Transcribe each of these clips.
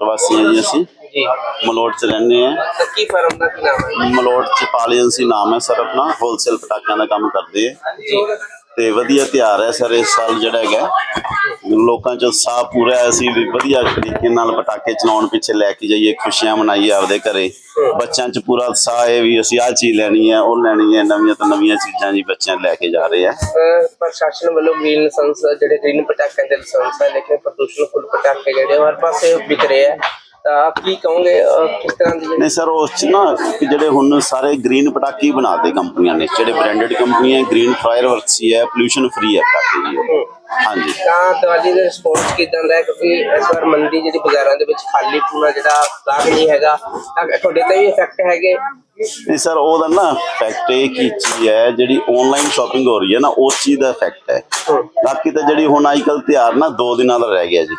ਨੇ ਅਸੀਂ। ਜੀ। ਮਲੋਟ ਚ ਰਹਿੰਦੇ ਆ ਕੀ ਫਰਮ ਦਾ ਕੀ ਨਾਮ ਹੈ? ਮਲੋਟ ਚ ਪਾਲੀਐਂਸੀ ਨਾਮ ਹੈ ਸਰ ਆਪਣਾ। ਹੋਲਸੇਲ ਪਟਾਕਿਆਂ ਦਾ ਕੰਮ ਕਰਦੇ ਆ ਜੀ। ਤੇ ਵਧੀਆ ਤਿਉਹਾਰ ਹੈ ਸਰ ਇਸ ਸਾਲ ਜਿਹੜਾ ਹੈਗਾ। ਲੋਕਾਂ ਚ ਉਤਸ਼ਾਹ ਪੂਰਾ ਹੈ ਅਸੀਂ ਵੀ ਵਧੀਆ ਤਰੀਕੇ ਨਾਲ ਪਟਾਕੇ ਚਲਾਉਣ ਪਿੱਛੇ ਲੈ ਕੇ ਜਾਈਏ ਖੁਸ਼ੀਆਂ ਮਨਾਈਏ ਆਪਦੇ ਘਰੇ। ਬੱਚਿਆਂ ਚ ਪੂਰਾ ਉਤਸ਼ਾਹ ਹੈ ਵੀ ਅਸੀਂ ਆਹ ਚੀਜ਼ ਲੈਣੀ ਹੈ ਉਹ ਲੈਣੀ ਹੈ ਨਵੀਆਂ ਤੋਂ ਨਵੀਆਂ ਚੀਜ਼ਾਂ ਜੀ ਬੱਚਿਆਂ ਲੈ ਕੇ ਜਾ ਰਹੇ ਆ ਪ੍ਰਸ਼ਾਸਨ ਵੱਲੋਂ ਗ੍ਰੀਨ ਲਾਇਸੈਂਸ ਜਿਹੜੇ ਗ੍ਰੀਨ ਪਟਾਕਿਆਂ ਦੇ ਲਾਇਸੈਂਸ ਹੈ ਲੇਕਿਨ ਪ੍ਰਦੂਸ਼ਣ ਫੁੱਲ ਪਟਾਕੇ ਜਿਹੜੇ ਹਰ ਪਾਸੇ ਵਿਕ ਰਹੇ ਆ ਤਾਂ ਕੀ ਕਹੋਗੇ ਕਿਸ ਤਰ੍ਹਾਂ ਦੀ ਨਹੀਂ ਸਰ ਉਸ ਚ ਨਾ ਜਿਹੜੇ ਹੁਣ ਸਾਰੇ ਗ੍ਰੀਨ ਪਟਾਕੇ ਬਣਾਦੇ ਕੰਪਨੀਆਂ ਨੇ ਜਿਹੜੇ ਬ੍ਰਾਂਡਡ ਕੰਪਨੀਆਂ ਗ੍ਰੀਨ ਫਾਇਰ ਵਰਕਸ ਹੀ ਹੈ ਪੋਲੂਸ਼ਨ ਫ੍ਰੀ ਹੈ ਪਟਾਕੇ ਜੀ ਉਹ। ਹਾਂਜੀ। ਤਾਂ ਦੀਵਾਲੀ ਦੇ ਰਿਸਪੌਂਸ ਕਿਦਾਂ ਦਾ ਹੈ? ਕਿਉਂਕਿ ਇਸ ਵਾਰ ਮੰਦੀ ਜਿਹੜੀ ਬਾਜ਼ਾਰਾਂ ਦੇ ਵਿੱਚ ਖਾਲੀ ਪੂਰਾ ਜਿਹੜਾ ਗਾਹਕ ਨਹੀਂ ਹੈਗਾ ਤਾਂ ਤੁਹਾਡੇ ਤੇ ਵੀ ਇਫੈਕਟ ਹੈਗੇ? ਨਹੀਂ ਸਰ ਉਹਦਾ ਨਾ ਫੈਕਟ ਇਹ ਕੀ ਚੀਜ਼ ਹੈ ਜਿਹੜੀ ਆਨਲਾਈਨ ਸ਼ਾਪਿੰਗ ਹੋ ਰਹੀ ਹੈ ਨਾ ਉਸ ਚੀਜ਼ ਦਾ ਇਫੈਕਟ ਹੈ। ਬਾਕੀ ਤਾਂ ਜਿਹੜੀ ਹੁਣ ਅੱਜ ਕੱਲ ਤਿਉਹਾਰ ਨਾ ਦੋ ਦਿਨਾਂ ਦਾ ਰਹਿ ਗਿਆ ਜੀ।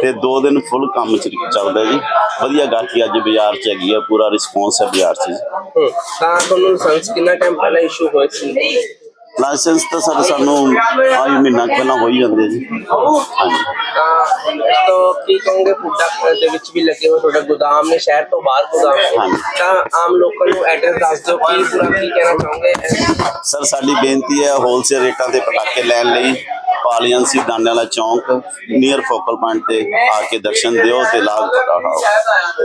ਤੇ ਦੋ ਦਿਨ ਫੁੱਲ ਕੰਮ ਚ ਚੱਲਦਾ ਜੀ। ਵਧੀਆ ਗਾਹਕੀ ਅੱਜ ਬਾਜ਼ਾਰ ਚ ਹੈਗੀ ਆ ਪੂਰਾ ਰਿਸਪੌਂਸ ਹੈ ਬਾਜ਼ਾਰ ਚ। ਹੂੰ। ਤਾਂ ਤੁਹਾਨੂੰ ਲਾਇਸੈਂਸ ਕਿੰਨਾ ਟਾਈਮ ਪਹਿਲਾਂ ਇਸ਼ੂ ਹੋਇਆ ਸੀ? ਲਾਇਸੈਂਸ ਤਾਂ ਸਰ ਸਾਨੂੰ ਆਈ ਮਹੀਨਾ ਕੁ ਪਹਿਲਾਂ ਹੋ ਹੀ ਜਾਂਦੇ ਜੀ। ਹਾਂਜੀ। ਤਾਂ ਇਸ ਤੋਂ ਕੀ ਕਹੋਗੇ ਪ੍ਰੋਡਕਟ ਦੇ ਵਿੱਚ ਵੀ ਲੱਗੇ ਹੋਏ ਤੁਹਾਡੇ ਗੋਦਾਮ ਨੇ ਸ਼ਹਿਰ ਤੋਂ ਬਾਹਰ ਗੋਦਾਮ ਨੇ। ਹਾਂਜੀ। ਤਾਂ ਆਮ ਲੋਕਾਂ ਨੂੰ ਐਡਰੈਸ ਦੱਸ ਦਿਓ ਕੀ ਪੂਰਾ ਕੀ ਕਹਿਣਾ ਚਾਹੋਗੇ? ਸਰ ਸਾਡੀ ਬੇਨਤੀ ਹੈ ਹੋਲਸੇਲ ਰੇਟਾਂ ਤੇ ਪਟਾਕੇ ਲੈਣ ਲਈ। ਪਾਲੀਐਂਸੀ ਦਾਨੇ ਵਾਲਾ ਚੌਂਕ ਨੀਅਰ ਫੋਕਲ ਪੁਆਇੰਟ ਤੇ ਆ ਕੇ ਦਰਸ਼ਨ ਦਿਓ ਤੇ ਲਾਭ ਹੋਵੇ